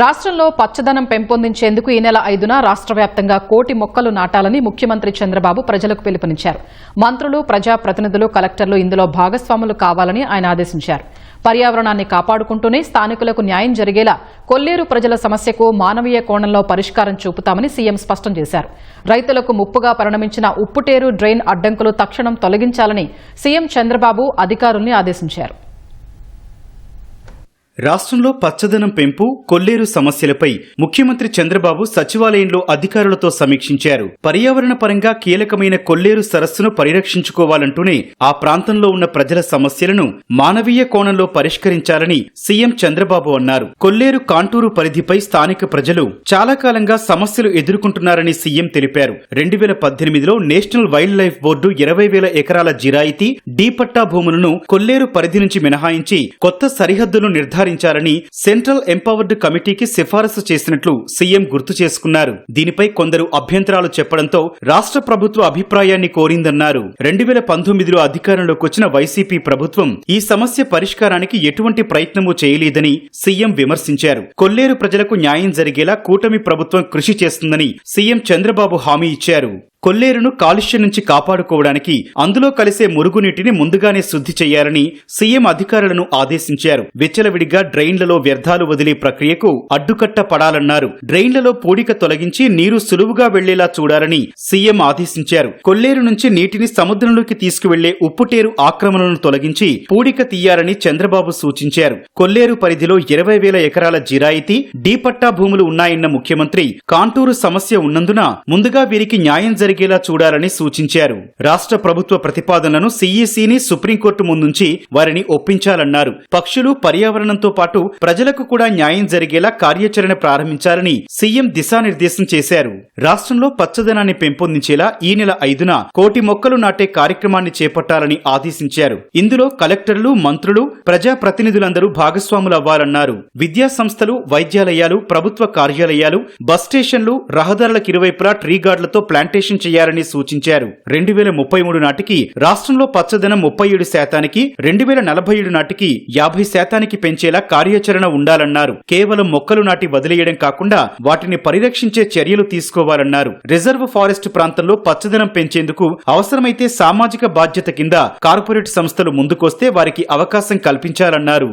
రాష్ట్రంలో పచ్చదనం పెంపొందించేందుకు ఈ నెల ఐదున రాష్ట్ర వ్యాప్తంగా కోటి మొక్కలు నాటాలని ముఖ్యమంత్రి చంద్రబాబు ప్రజలకు పిలుపునిచ్చారు. మంత్రులు ప్రజాప్రతినిధులు కలెక్టర్లు ఇందులో భాగస్వాములు కావాలని ఆయన ఆదేశించారు. పర్యావరణాన్ని కాపాడుకుంటూనే స్థానికులకు న్యాయం జరిగేలా కొల్లేరు ప్రజల సమస్యకు మానవీయ కోణంలో పరిష్కారం చూపుతామని సీఎం స్పష్టం చేశారు. రైతులకు ముప్పుగా పరిణమించిన ఉప్పుటేరు డ్రైన్ అడ్డంకులు తక్షణం తొలగించాలని సీఎం చంద్రబాబు అధికారుల్ని ఆదేశించారు. రాష్ట్రంలో పచ్చదనం పెంపు కొల్లేరు సమస్యలపై ముఖ్యమంత్రి చంద్రబాబు సచివాలయంలో అధికారులతో సమీక్షించారు. పర్యావరణ పరంగా కీలకమైన కొల్లేరు సరస్సును పరిరక్షించుకోవాలంటూనే ఆ ప్రాంతంలో ఉన్న ప్రజల సమస్యలను మానవీయ కోణంలో పరిష్కరించాలని సీఎం చంద్రబాబు అన్నారు. కొల్లేరు కాంటూరు పరిధిపై స్థానిక ప్రజలు చాలా కాలంగా సమస్యలు ఎదుర్కొంటున్నారని సీఎం తెలిపారు. రెండు వేల పద్దెనిమిదిలో నేషనల్ వైల్డ్ లైఫ్ బోర్డు ఇరవై వేల ఎకరాల జిరాయితీ డీపట్టా భూములను కొల్లేరు పరిధి నుంచి మినహాయించి కొత్త సరిహద్దులు పరిష్కరించాలని సెంట్రల్ ఎంపవర్డ్ కమిటీకి సిఫారసు చేసినట్లు సీఎం గుర్తు చేసుకున్నారు. దీనిపై కొందరు అభ్యంతరాలు చెప్పడంతో రాష్ట్ర ప్రభుత్వ అభిప్రాయాన్ని కోరిందన్నారు. రెండు వేల పంతొమ్మిదిలో అధికారంలోకి వచ్చిన వైసీపీ ప్రభుత్వం ఈ సమస్య పరిష్కారానికి ఎటువంటి ప్రయత్నమూ చేయలేదని సీఎం విమర్శించారు. కొల్లేరు ప్రజలకు న్యాయం జరిగేలా కూటమి ప్రభుత్వం కృషి చేస్తుందని సీఎం చంద్రబాబు హామీ ఇచ్చారు. కొల్లేరును కాలుష్యం నుంచి కాపాడుకోవడానికి అందులో కలిసే మురుగునీటిని ముందుగానే శుద్ధి చేయాలని సీఎం అధికారులను ఆదేశించారు. విచ్చలవిడిగా డ్రైన్లలో వ్యర్థాలు వదిలే ప్రక్రియకు అడ్డుకట్ట పడాలన్నారు. డ్రైన్లలో పూడిక తొలగించి నీరు సులువుగా వెళ్ళేలా చూడాలని సీఎం ఆదేశించారు. కొల్లేరు నుంచి నీటిని సముద్రంలోకి తీసుకువెళ్ళే ఉప్పుటేరు ఆక్రమణలను తొలగించి పూడిక తీయాలని చంద్రబాబు సూచించారు. కొల్లేరు పరిధిలో ఇరవై వేల ఎకరాల జిరాయితీ డీపట్టా భూములు ఉన్నాయన్న ముఖ్యమంత్రి కాంటూరు సమస్య ఉన్నందున ముందుగా వీరికి న్యాయం జరిగి జరిగేలా చూడాలని సూచించారు. రాష్ట్ర ప్రభుత్వ ప్రతిపాదనలను సీఈసీని సుప్రీంకోర్టు ముందుంచి వారిని ఒప్పించాలన్నారు. పక్షులు పర్యావరణంతో పాటు ప్రజలకు కూడా న్యాయం జరిగేలా కార్యాచరణ ప్రారంభించాలని సీఎం దిశానిర్దేశం చేశారు. రాష్ట్రంలో పచ్చదనాన్ని పెంపొందించేలా ఈ నెల ఐదున కోటి మొక్కలు నాటే కార్యక్రమాన్ని చేపట్టాలని ఆదేశించారు. ఇందులో కలెక్టర్లు మంత్రులు ప్రజాప్రతినిధులందరూ భాగస్వాములవ్వాలన్నారు. విద్యా సంస్థలు వైద్యాలయాలు ప్రభుత్వ కార్యాలయాలు బస్ స్టేషన్లు రహదారులకు ఇరువైపులా ట్రీ గార్డులతో ప్లాంటేషన్ చేయాలని సూచించారు. రెండు వేల ముప్పై మూడు నాటికి రాష్ట్రంలో పచ్చదనం ముప్పై ఏడు శాతానికి రెండు వేల నలభై ఏడు నాటికి యాభై శాతానికి పెంచేలా కార్యాచరణ ఉండాలన్నారు. కేవలం మొక్కలు నాటి వదిలేయడం కాకుండా వాటిని పరిరక్షించే చర్యలు తీసుకోవాలన్నారు. రిజర్వ్ ఫారెస్ట్ ప్రాంతంలో పచ్చదనం పెంచేందుకు అవసరమైతే సామాజిక బాధ్యత కింద కార్పొరేట్ సంస్థలు ముందుకొస్తే వారికి అవకాశం కల్పించాలన్నారు.